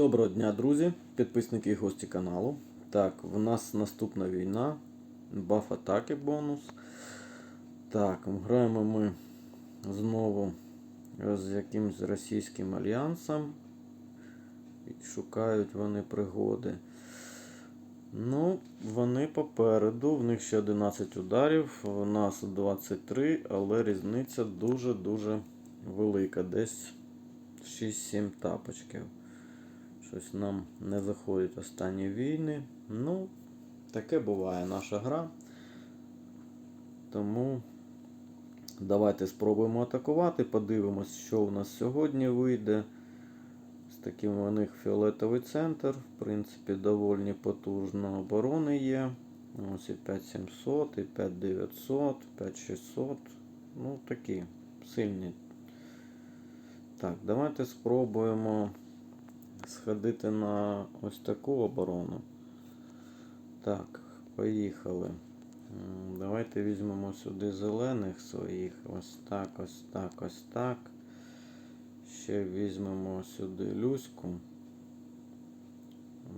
Доброго дня, друзі, підписники і гості каналу. Так, в нас наступна війна. Баф атаки бонус. Так, граємо ми знову з якимсь російським альянсом. Шукають вони пригоди. Ну, вони попереду, в них ще 11 ударів, у нас 23, але різниця дуже-дуже велика. Десь 6-7 тапочків. Щось нам не заходять останні війни. Ну, таке буває наша гра. Тому давайте спробуємо атакувати. Подивимось, що у нас сьогодні вийде. З таким у них фіолетовий центр. В принципі, доволі потужно оборони є. Ось і 5700, і 5900, 5600. Ну, такі сильні. Так, давайте спробуємо сходити на ось таку оборону. Так, поїхали. Давайте візьмемо сюди зелених своїх. Ось так, ось так, ось так. Ще візьмемо сюди Люську.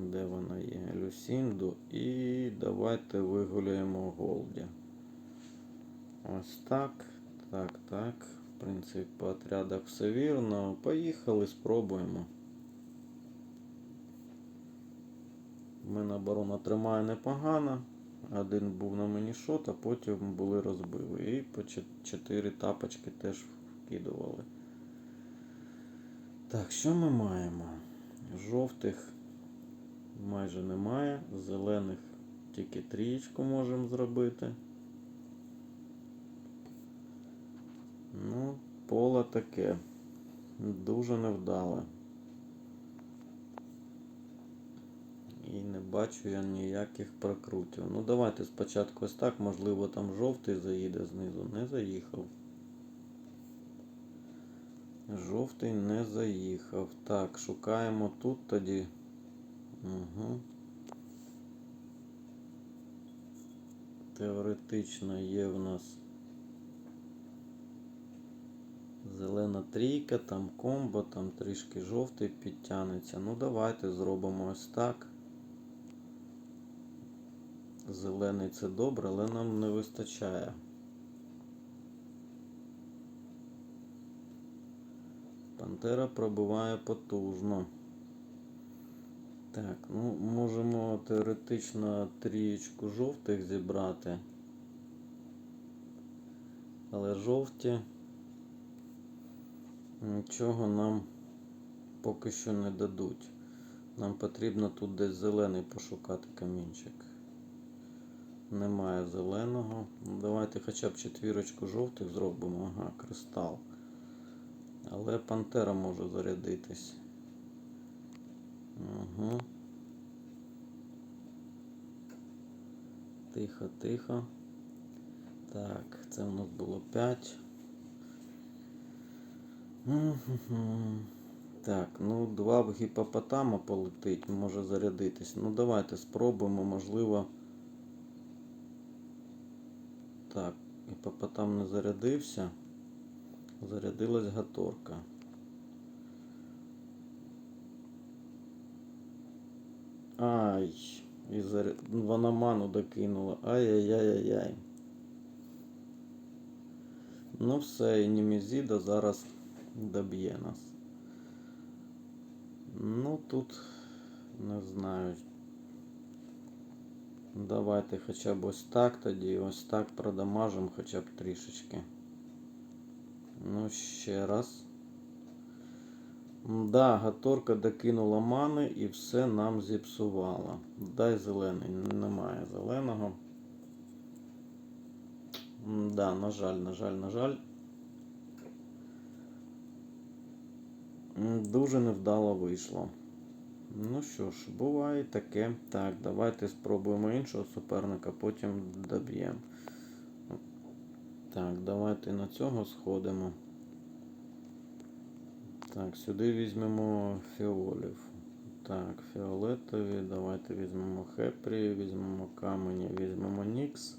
Де вона є? Люсінду. І давайте вигуляємо Голді. Ось так. Так, так. В принципі, по отрядах все вірно. Поїхали, спробуємо. У мене оборона тримає непогано. Один був на мені шот, а потім були розбили. І по 4 тапочки теж вкидували. Так, що ми маємо? Жовтих майже немає. Зелених тільки трієчку можемо зробити. Ну, поле таке. Дуже невдале. І не бачу я ніяких прокрутів. Ну давайте спочатку ось так, можливо там жовтий заїде знизу. Не заїхав. Жовтий не заїхав. Так, шукаємо тут тоді. Угу. Теоретично є в нас зелена трійка, там комбо, там трішки жовтий підтягнеться. Ну давайте зробимо ось так. Зелений це добре, але нам не вистачає. Пантера пробиває потужно. Так, ну можемо теоретично трієчку жовтих зібрати. Але жовті нічого нам поки що не дадуть. Нам потрібно тут десь зелений пошукати камінчик. Немає зеленого. Давайте хоча б четвірочку жовтих зробимо. Ага, кристал. Але пантера може зарядитись. Угу. Тихо, тихо. Так, це в нас було 5. Так, ну два в гіпопотама полетить, може зарядитись. Ну давайте спробуємо, можливо. Так, гіпопотам не зарядився. Зарядилась гаторка. Ай, і заряд... вона ману докинула. Ай-яй-яй-яй-яй. Ну все, і Німізіда зараз доб'є нас. Ну тут не знаю. Давайте хоча б ось так тоді, ось так продамажимо хоча б трішечки. Ну, ще раз. Да, Гаторка докинула мани і все нам зіпсувала. Дай зелений. Немає зеленого. Да, на жаль, на жаль, на жаль. Дуже невдало вийшло. Ну що ж, буває таке. Так, давайте спробуємо іншого суперника, потім доб'ємо. Так, давайте на цього сходимо. Так, сюди візьмемо фіолів. Так, фіолетові. Давайте візьмемо Хепрі, візьмемо камені, візьмемо Нікс.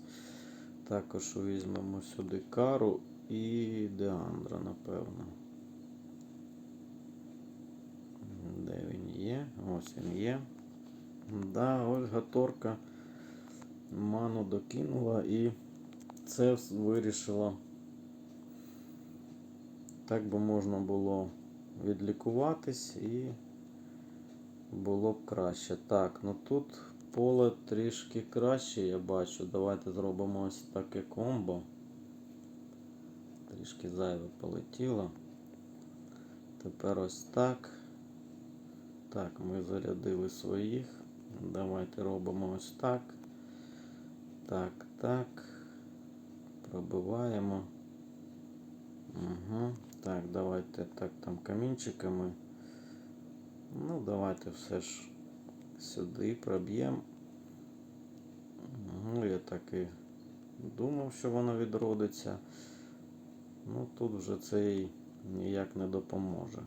Також візьмемо сюди кару і Деандра, напевно. Де є? Ось він є. Да, ось Гаторка ману докинула і це вирішила. Так би можна було відлікуватись і було б краще. Так, ну тут поле трішки краще, я бачу. Давайте зробимо ось таке комбо. Трішки зайве полетіло. Тепер ось так. Так, ми зарядили своїх. Давайте робимо ось так. Так, так. Пробиваємо. Угу. Так, давайте так там камінчиками. Ну, давайте все ж сюди проб'ємо. Ну, я так і думав, що воно відродиться. Ну, тут вже це їй ніяк не допоможе.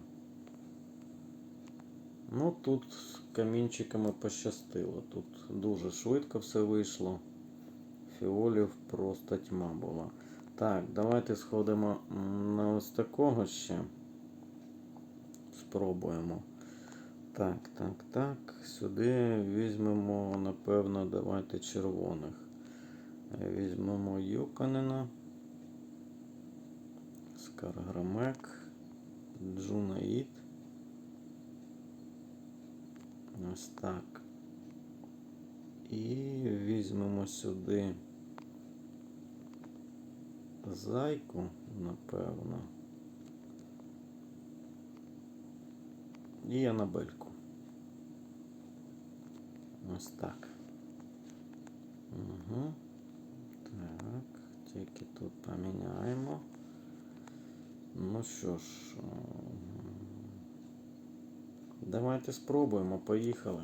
Ну, тут з камінчиками пощастило. Тут дуже швидко все вийшло. Фіолів просто тьма була. Так, давайте сходимо на ось такого ще. Спробуємо. Так, так, так. Сюди візьмемо, напевно, давайте червоних. Візьмемо Юканена. Скарграмек. Джунаїд. Ось так. І візьмемо сюди зайку, напевно. І Анабельку. Ось так. Угу. Так, тільки тут поміняємо. Ну що ж, давайте спробуємо, поїхали.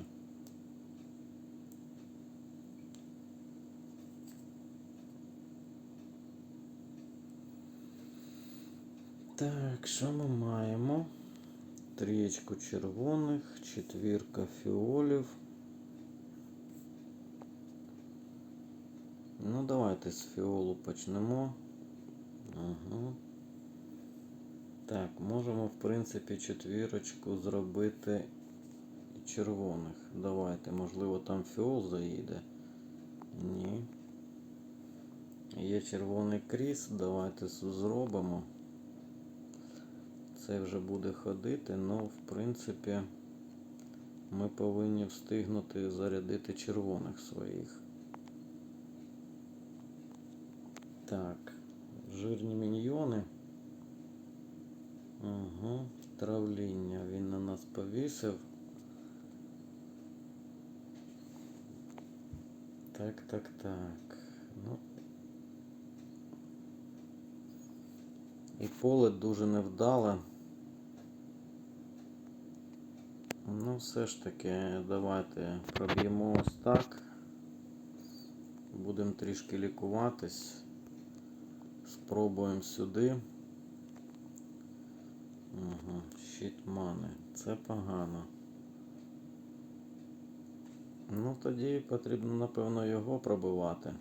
Так, що ми маємо? Трієчку червоних, четвірка фіолів. Ну, давайте з фіолу почнемо. Ага. Так, можемо, в принципі, четвірочку зробити червоних. Давайте, можливо, там фіол заїде. Ні. Є червоний кріс, давайте зробимо. Це вже буде ходити, але в принципі ми повинні встигнути зарядити червоних своїх. Так, жирні міньйони. Угу, травління він на нас повісив. Так, так, так. Ну. І поле дуже невдале. Ну, все ж таки, давайте проб'ємо ось так. Будемо трішки лікуватись. Спробуємо сюди. Угу, щит мани. Це погано. Ну, тоді потрібно, напевно, його пробивати.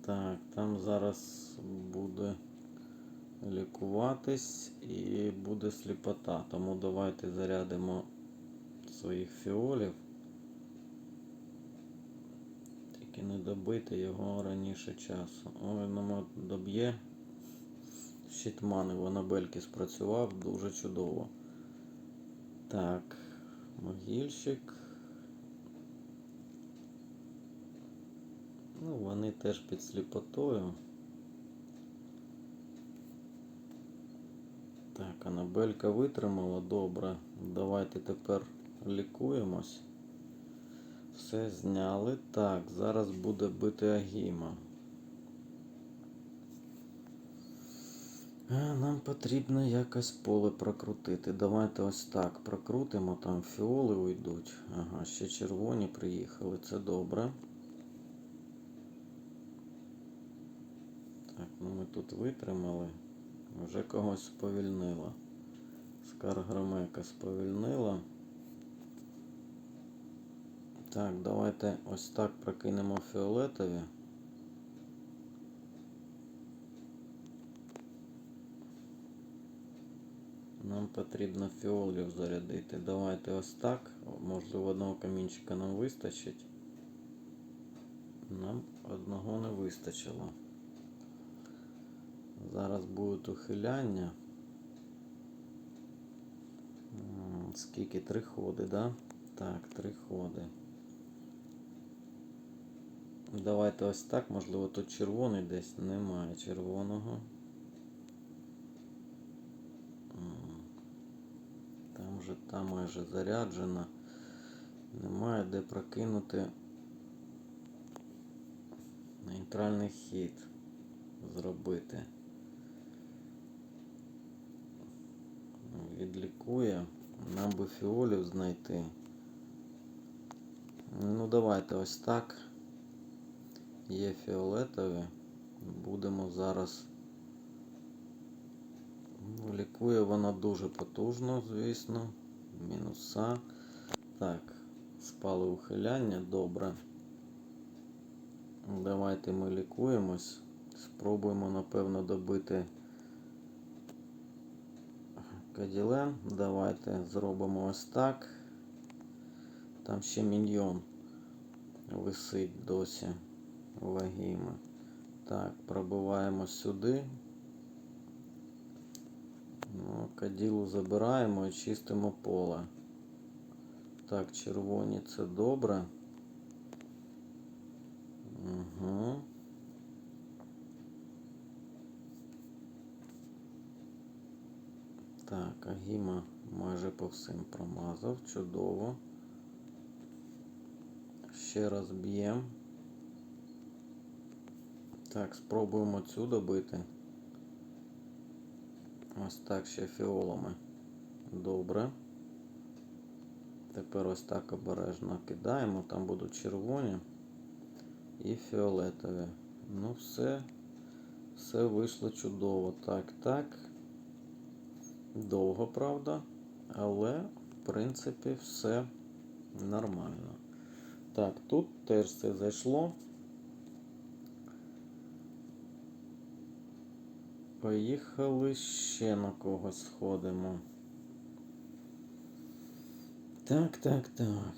Так, там зараз буде лікуватись і буде сліпота. Тому давайте зарядимо своїх фіолів. Тільки не добити його раніше часу. Ой, нам доб'є. Щитмани в Анабельки спрацював дуже чудово. Так, могильщик. Ну, вони теж під сліпотою. Так, Анабелька витримала добре. Давайте тепер лікуємось. Все зняли. Так, зараз буде бити Агіма. Нам потрібно якось поле прокрутити. Давайте ось так прокрутимо, там фіоли уйдуть. Ага, ще червоні приїхали, це добре. Так, ну ми тут витримали. Вже когось сповільнило. Скаргромека сповільнила. Так, давайте ось так прокинемо фіолетові. Нам потрібно фіолів зарядити. Давайте ось так. Можливо, одного камінчика нам вистачить. Нам одного не вистачило. Зараз будуть ухиляння. Скільки? Три ходи, да? Так, три ходи. Давайте ось так. Можливо, тут червоний десь. Немає червоного. Там вже там майже заряджена. Немає де прокинути нейтральний хід зробити. Відлікує. Нам би фіолів знайти. Ну, давайте ось так. Є фіолетові. Будемо зараз. Лікує вона дуже потужно, звісно. Мінуса. Так, спали ухиляння, добре. Давайте ми лікуємось. Спробуємо, напевно, добити Каділен. Давайте зробимо ось так. Там ще міньйон висить досі вагіми. Так, пробиваємо сюди. Ну, каділу забираємо і чистимо поле. Так, червоні це добре. Угу. Так, Агіма майже по всім промазав. Чудово. Ще раз б'ємо. Так, спробуємо цю добити. Ось так ще фіолами. Добре. Тепер ось так обережно кидаємо. Там будуть червоні і фіолетові. Ну, все. Все вийшло чудово. Так, так. Довго, правда. Але, в принципі, все нормально. Так, тут теж все зайшло. Поїхали ще на когось сходимо. Так, так, так.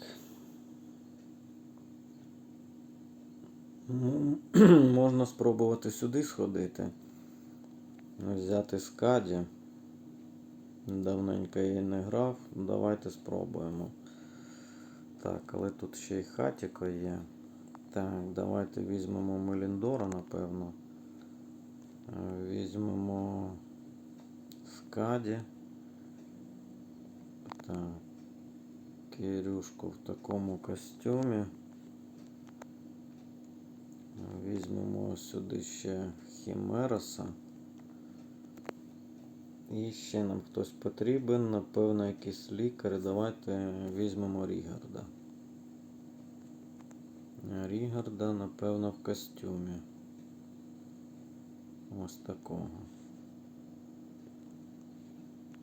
Ну, можна спробувати сюди сходити. Взяти скаді. Давненько я не грав. Давайте спробуємо. Так, але тут ще й хатіко є. Так, давайте візьмемо Меліндора, напевно. Е, Візьмемо Скаді. Так. Кирюшку в такому костюмі. Візьмемо сюди ще Хімероса. І ще нам хтось потрібен, напевно, якийсь лікар. Давайте візьмемо Рігарда. Рігарда, напевно, в костюмі. Ось такого.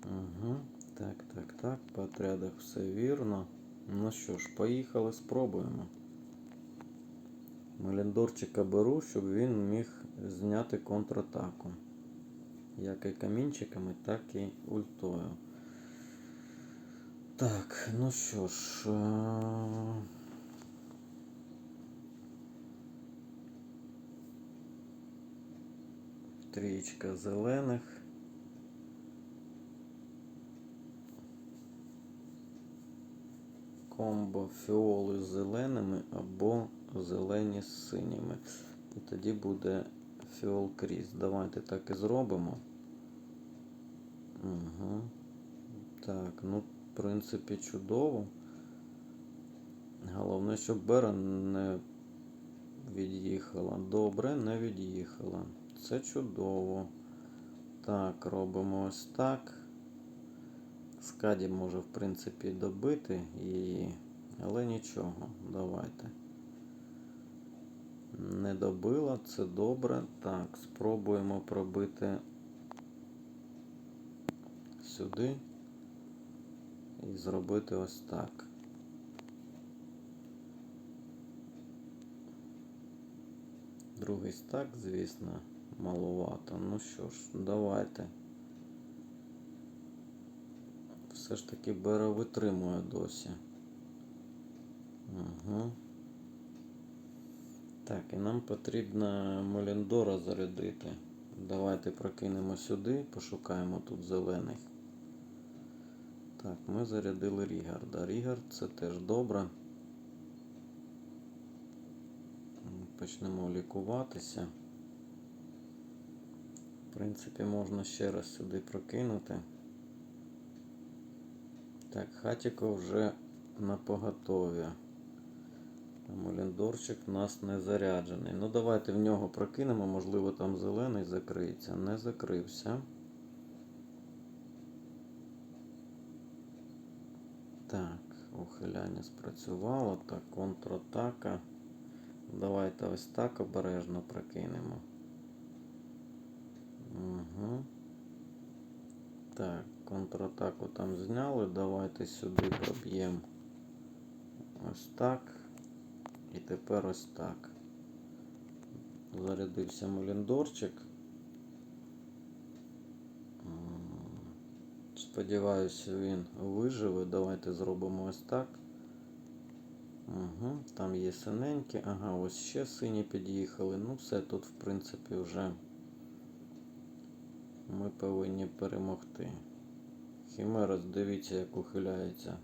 Угу. Так, так, так. По отрядах все вірно. Ну що ж, поїхали, спробуємо. Меліндорчика беру, щоб він міг зняти контратаку. Як і камінчиками, так і ультою. Так, ну що ж. Трієчка зелених. Комбо фіоли з зеленими або зелені з синіми. І тоді буде фіол кріс. Давайте так і зробимо. Угу. Так, ну, в принципі, чудово. Головне, щоб Бера не від'їхала. Добре, не від'їхала. Це чудово. Так, робимо ось так. Скаді може, в принципі, добити її, але нічого, давайте. Не добила, це добре. Так, спробуємо пробити сюди і зробити ось так. Другий стак, звісно, маловато. Ну що ж, давайте. все ж таки бере витримує досі. Угу. Так, і нам потрібно Моліндора зарядити. Давайте прокинемо сюди, пошукаємо тут зелених. Так, ми зарядили Рігарда. Рігард це теж добре. Почнемо лікуватися. В принципі, можна ще раз сюди прокинути. Так, хатіко вже на поготові. Моліндорчик у нас не заряджений. Ну давайте в нього прокинемо, можливо там зелений закриється. Не закрився. Так, ухиляння спрацювало. Так, контратака. Давайте ось так обережно прокинемо. Угу. Так, контратаку там зняли. Давайте сюди проб'ємо. Ось так. І тепер ось так. Зарядився Моліндорчик. Сподіваюся, він виживе. Давайте зробимо ось так. Угу, там є синенькі. Ага, ось ще сині під'їхали. Ну, все, тут, в принципі, вже ми повинні перемогти. Хімерос, дивіться, як ухиляється.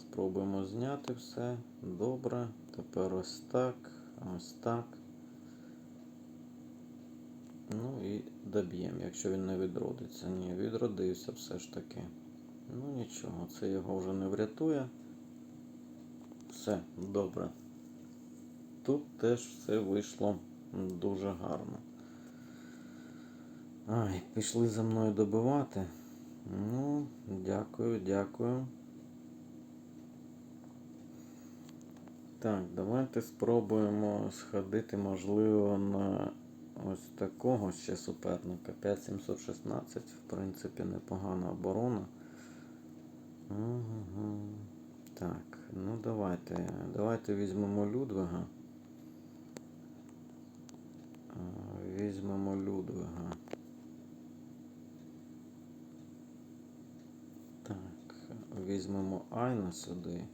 Спробуємо зняти все. Добре. Тепер ось так, ось так. Ну і доб'ємо, якщо він не відродиться. Ні, відродився все ж таки. Ну нічого, це його вже не врятує. Все, добре. Тут теж все вийшло дуже гарно. Ай, пішли за мною добивати. Ну, дякую, дякую. Так, давайте спробуємо сходити, можливо, на ось такого ще суперника. 5716, в принципі, непогана оборона. Угу. Так, ну давайте. Давайте візьмемо Людвига. Візьмемо Людвига. Так, візьмемо Айна сюди.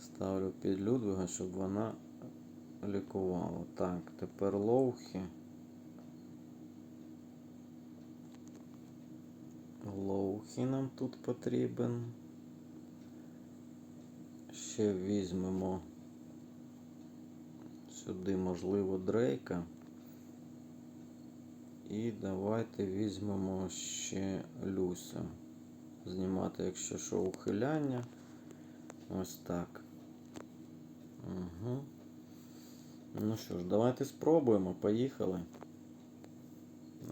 Ставлю під Людвига, щоб вона лікувала. Так, тепер Лоухі. Лоухі нам тут потрібен. Ще візьмемо сюди, можливо, Дрейка. І давайте візьмемо ще Люся. Знімати, якщо що, ухиляння. Ось так. Угу. Ну що ж, давайте спробуємо. Поїхали.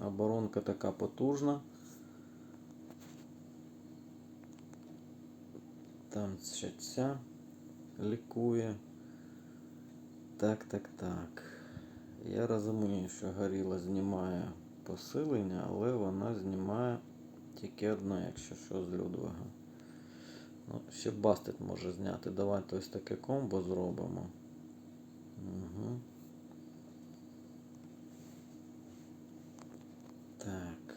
Оборонка така потужна. Там ще ця лікує. Так, так, так. Я розумію, що горіла знімає посилення, але вона знімає тільки одне, якщо що, з Людвига. Ну, ще Бастет може зняти. Давайте ось таке комбо зробимо. Угу. Так.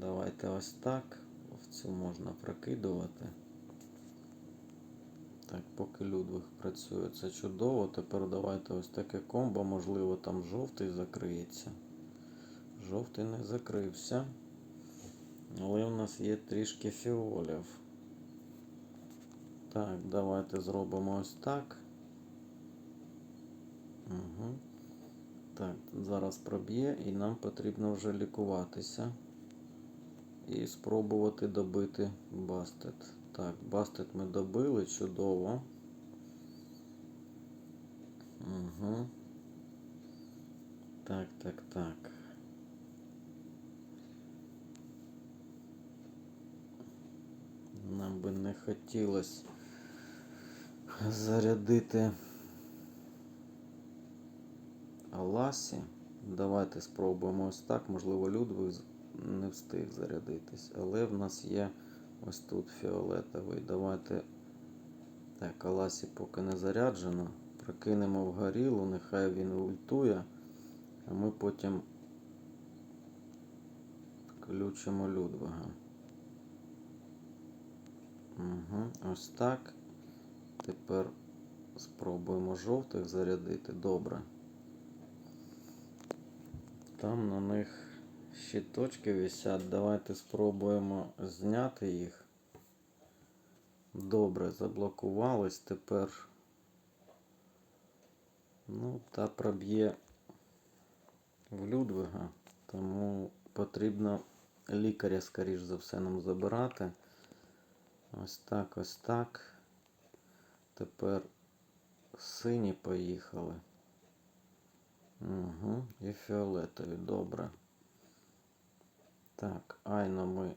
Давайте ось так. В цю можна прокидувати. Так, поки Людвиг працює, це чудово. Тепер давайте ось таке комбо, можливо, там жовтий закриється. Жовтий не закрився. Але у нас є трішки фіолів. Так, давайте зробимо ось так. Угу. Так, зараз проб'є і нам потрібно вже лікуватися. І спробувати добити бастет. Так, бастет ми добили, чудово. Угу. Так, так, так. Нам би не хотілося зарядити Аласі. Давайте спробуємо ось так. Можливо, Людвиг не встиг зарядитись. Але в нас є ось тут фіолетовий. Давайте. Так, Аласі поки не заряджено. Прокинемо в горілу, нехай він ультує, а ми потім включимо Людвига. Угу. Ось так. Тепер спробуємо жовтих зарядити. Добре. Там на них щиточки висять. Давайте спробуємо зняти їх. Добре, заблокувались. Тепер. Ну, та проб'є в Людвига. Тому потрібно лікаря, скоріш за все, нам забирати. Ось так, ось так. Тепер сині поїхали. Угу. І фіолетові, добре. Так, айно ми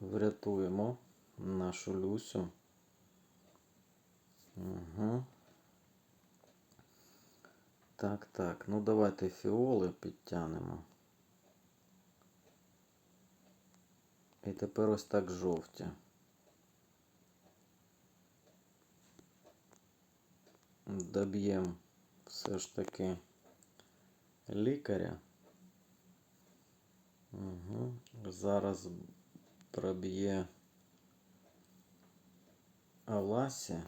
врятуємо нашу Люсю. Угу. Так, так. Ну давайте фіоли підтягнемо. І тепер ось так жовті. Доб'ємо все ж таки лікаря. Угу. Зараз проб'є Аласі.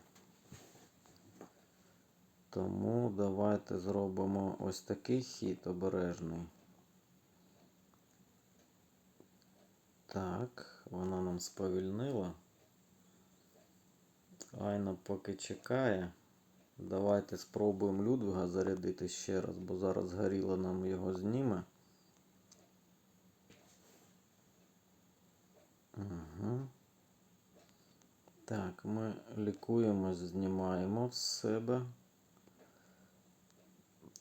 Тому давайте зробимо ось такий хід обережний. Так, вона нам сповільнила. Айна поки чекає. Давайте спробуємо Людвига зарядити ще раз, бо зараз горіло нам його зніме. Угу. Так, ми лікуємось, знімаємо з себе.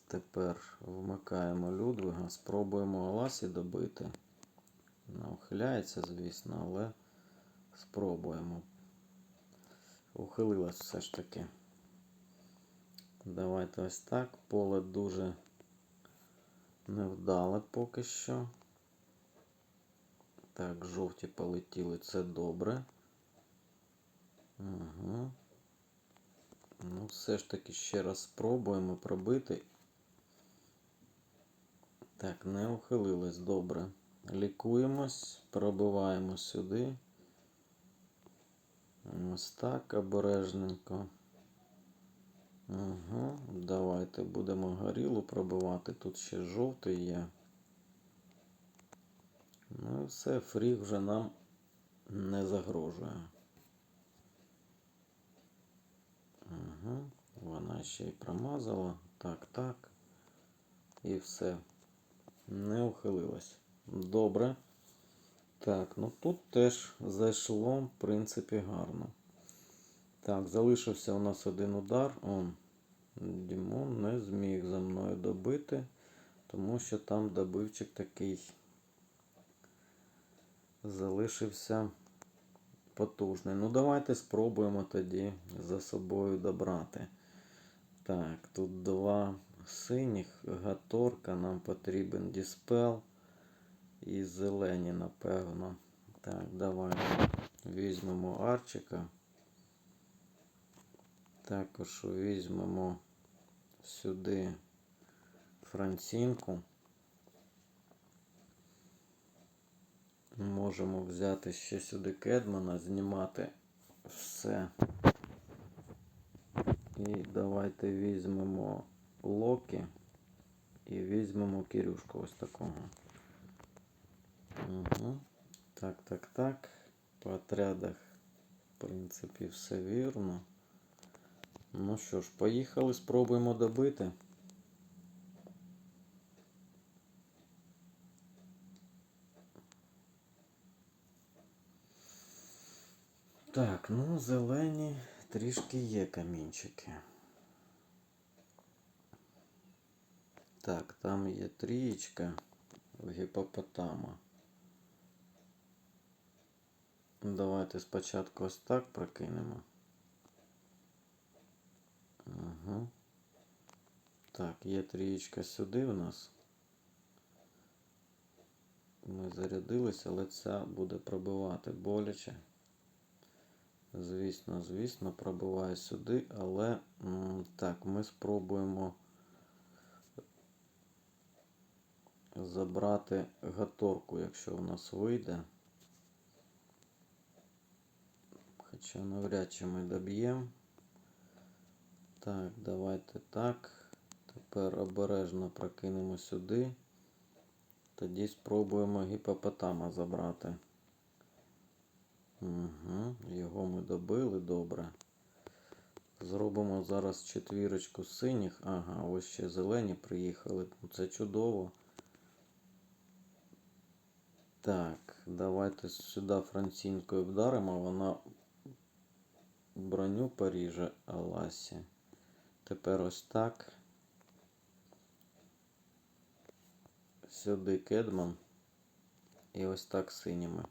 Тепер вмикаємо Людвига, спробуємо Аласі добити. Вона ухиляється, звісно, але спробуємо. Ухилилась все ж таки. Давайте ось так. Поле дуже невдале поки що. Так, жовті полетіли, це добре. Угу. Ну, все ж таки ще раз спробуємо пробити. Так, не ухилилось, добре. Лікуємось, пробиваємо сюди. Ось так обережненько. Угу. Давайте будемо горілу пробивати. Тут ще жовтий є. Ну і все, фріг вже нам не загрожує. Угу. Вона ще й промазала. Так, так. І все. Не ухилилась. Добре. Так, ну тут теж зайшло, в принципі, гарно. Так, залишився у нас один удар. О, Дімон не зміг за мною добити, тому що там добивчик такий залишився потужний. Ну, давайте спробуємо тоді за собою добрати. Так, тут два синіх, гаторка, нам потрібен діспел і зелені, напевно. Так, давайте візьмемо арчика. Також візьмемо сюди францінку. Можемо взяти ще сюди кедмана, знімати все. І давайте візьмемо Локі і візьмемо Кирюшку ось такого. Угу. Так, так, так. По отрядах, в принципі, все вірно. Ну що ж, поїхали, спробуємо добити. Так, ну, зелені трішки є камінчики. Так, там є трієчка в гіпопотама. Давайте спочатку ось так прокинемо. Угу. Так, є трієчка сюди у нас. Ми зарядилися, але ця буде пробивати боляче. Звісно, звісно, пробиває сюди, але так, ми спробуємо забрати гаторку, якщо у нас вийде. Хоча навряд чи ми доб'ємо. Так, давайте так. Тепер обережно прокинемо сюди. Тоді спробуємо гіпопотама забрати. Угу, його ми добили добре. Зробимо зараз четвірочку синіх. Ага, ось ще зелені приїхали. Це чудово. Так, давайте сюди францінкою вдаримо. Вона броню поріже Аласі. Тепер ось так. Сюди кедман. І ось так синіми.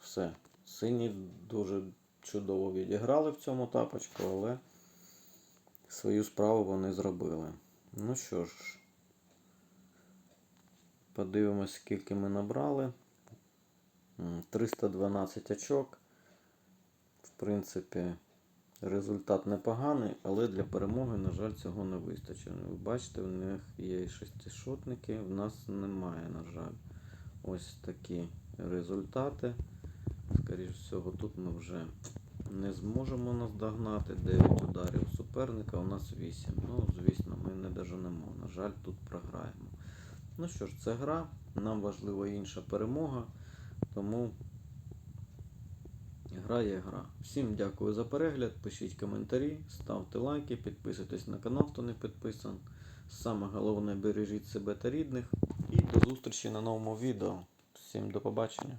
Все. Сині дуже чудово відіграли в цьому тапочку, але свою справу вони зробили. Ну що ж, подивимось, скільки ми набрали. 312 очок. В принципі, результат непоганий, але для перемоги, на жаль, цього не вистачить. Ви бачите, в них є і шестишотники, в нас немає, на жаль. Ось такі результати. Скоріше всього, тут ми вже не зможемо наздогнати. 9 ударів суперника, у нас 8. Ну, звісно, ми не доженемо. На жаль, тут програємо. Ну що ж, це гра. Нам важлива інша перемога. Тому гра є гра. Всім дякую за перегляд. Пишіть коментарі, ставте лайки, підписуйтесь на канал, хто не підписан. Саме головне бережіть себе та рідних. І до зустрічі на новому відео. Всім до побачення.